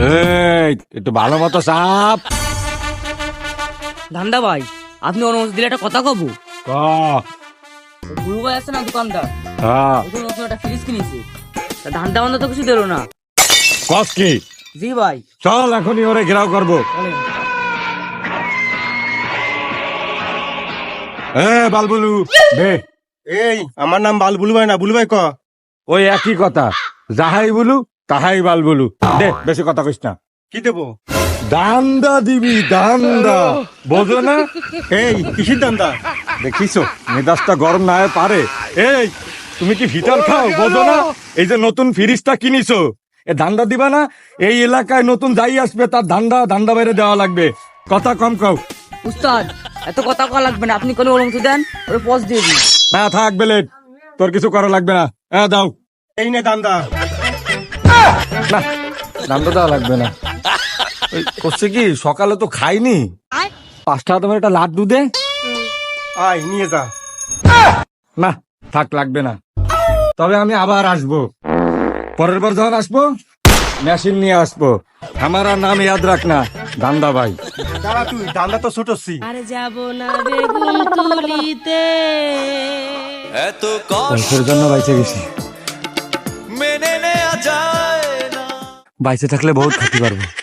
এই একটু ভালো মতো চাপ ধান্দা ভাই আপনি অনুমতি দিলে একটা কথা কব? ক। গুরু ভাই আছে না দোকানদার? হ্যাঁ নতুন একটা ফ্রিজ কিনেছি। তা ধান্দা বান্ধা তো কিছু দিল না। কস কি? জি ভাই। চল এখনই ওরে ঘেরাও করব। এ বালবুলু বে। এই আমার নাম বাল বুলু ভাই না বুলু ভাই ক? ওই একই কথা। যাহাই বলু তাহাই বাল বলু। দে বেশি কথা কইস না। কি দেবো? দান্দা দিবি দান্দা। বোঝো না? এই কিসির দান্দা? দেখিছো মেজাজটা গরম না হয় পারে। এই তুমি কি ভিতর খাও? বোঝো না? এই যে নতুন ফ্রিজটা কিনিছো। এ ধান্দা দিবা না? এই এলাকায় নতুন যাই আসবে তার ধান্দা ধান্দা বাইরে দেওয়া লাগবে। কথা কম কাও। উস্তাদ এত কথা কওয়া লাগবে না। আপনি কোনো অনুমতি দেন ওরে পজ দিয়ে দিন। না থাক বেলেট। তোর কিছু করা লাগবে না। হ্যাঁ দাও। এই নে দান্দা। না ধান্দা দেওয়া লাগবে না। ওই করছে কি? সকালে তো খাইনি। পাঁচটা তোমার একটা লাড্ডু দে। আয় নিয়ে যা। না থাক লাগবে না। তবে আমি আবার আসব। পরের বার যখন আসব মেশিন নিয়ে আসব। আমার আর নাম ইয়াদ রাখ না দান্দা ভাই। দাঁড়া তুই দান্দা তো ছুটোচ্ছি আর যাব না বেগুন তুলিতে এত কষ্ট জন্য বাইচে গেছি। মেনে নেওয়া যায় না বাইচে থাকলে বহুত খাতি পারবো